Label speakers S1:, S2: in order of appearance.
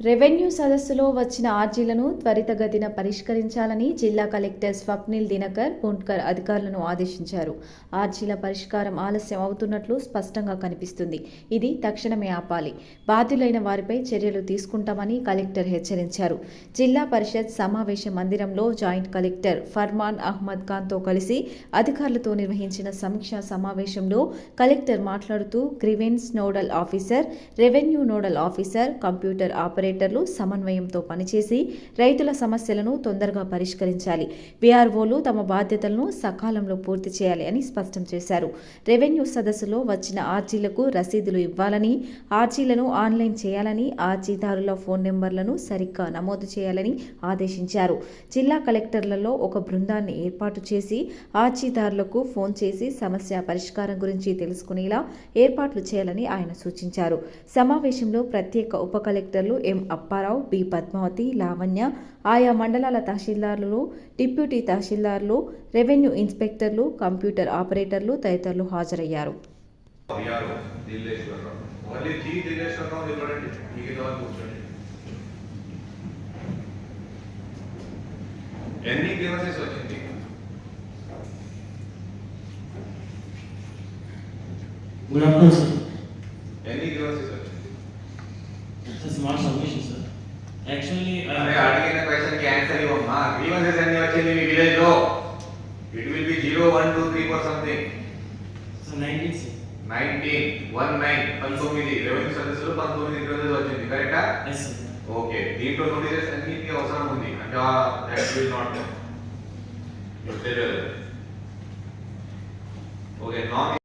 S1: Revenue సదస్సులో వచ్చిన ఆర్జీలను త్వరితగతిన పరిష్కరించాలని జిల్లా కలెక్టర్ స్వప్నిల్ దినకర్ పుంట్కర్ అధికారులను ఆదేశించారు. ఆర్జీల పరిష్కారం ఆలస్యం అవుతున్నట్లు స్పష్టంగా కనిపిస్తుంది. ఇది తక్షణమే ఆపాలి. బాధ్యులైన వారిపై చర్యలు తీసుకుంటామని కలెక్టర్ హెచ్చరించారు. జిల్లా పరిషత్ సమావేశ మందిరంలో జాయింట్ కలెక్టర్ ఫర్మాన్ అహ్మద్ ఖాన్తో కలిసి అధికారులతో నిర్వహించిన సమీక్షా సమావేశంలో కలెక్టర్ మాట్లాడుతూ grievance nodal officer revenue nodal officer computer ఆపరేటర్లు సమన్వయంతో పనిచేసి రైతుల సమస్యలను తొందరగా పరిష్కరించాలి. బీఆర్ఓలు తమ బాధ్యతలను సకాలంలో పూర్తి చేయాలి అని స్పష్టం చేశారు. రెవెన్యూ సదస్సులో వచ్చిన ఆర్జీలకు రసీదులు ఇవ్వాలని ఆర్జీలను ఆన్లైన్ చేయాలని ఆర్జీదారుల ఫోన్ నెంబర్లను సరిగ్గా నమోదు చేయాలని ఆదేశించారు. జిల్లా కలెక్టర్లలో ఒక బృందాన్ని ఏర్పాటు చేసి ఆర్జీదారులకు ఫోన్ చేసి సమస్య పరిష్కారం గురించి తెలుసుకునేలా ఏర్పాట్లు చేయాలని ఆయన సూచించారు. సమావేశంలో ప్రత్యేక ఉప కలెక్టర్లు ఎం అప్పారావు బి పద్మావతి లావణ్య ఆయా మండలాల తహసీల్దారులు డిప్యూటీ తహసీల్దార్లు రెవెన్యూ ఇన్స్పెక్టర్లు కంప్యూటర్ ఆపరేటర్లు తదితరులు హాజరయ్యారు.
S2: జీ దిల్లేశ్వరరావు నిలబడండి
S3: It's a small submission, sir. Actually,
S2: అరే
S3: I,
S2: అడిగిన క్వశ్చన్ కి ఆన్సర్ ఇవ్వమ్మా గ్రీవెన్సెస్ ఎన్ని వచ్చింది మీ విలేజ్ లో it will be zero one two three four something
S3: so nineteen, sir.
S2: Nineteen one nine పంతొమ్మిది రెవెన్యూ సర్వీసులు పంతొమ్మిది గ్రీవెన్సెస్ వచ్చింది కరెక్టా
S3: Yes, sir.
S2: ఓకే దీంట్లో నోటీసెస్ అన్నిటికీ అవసరం ఉంది అంటే that will not okay non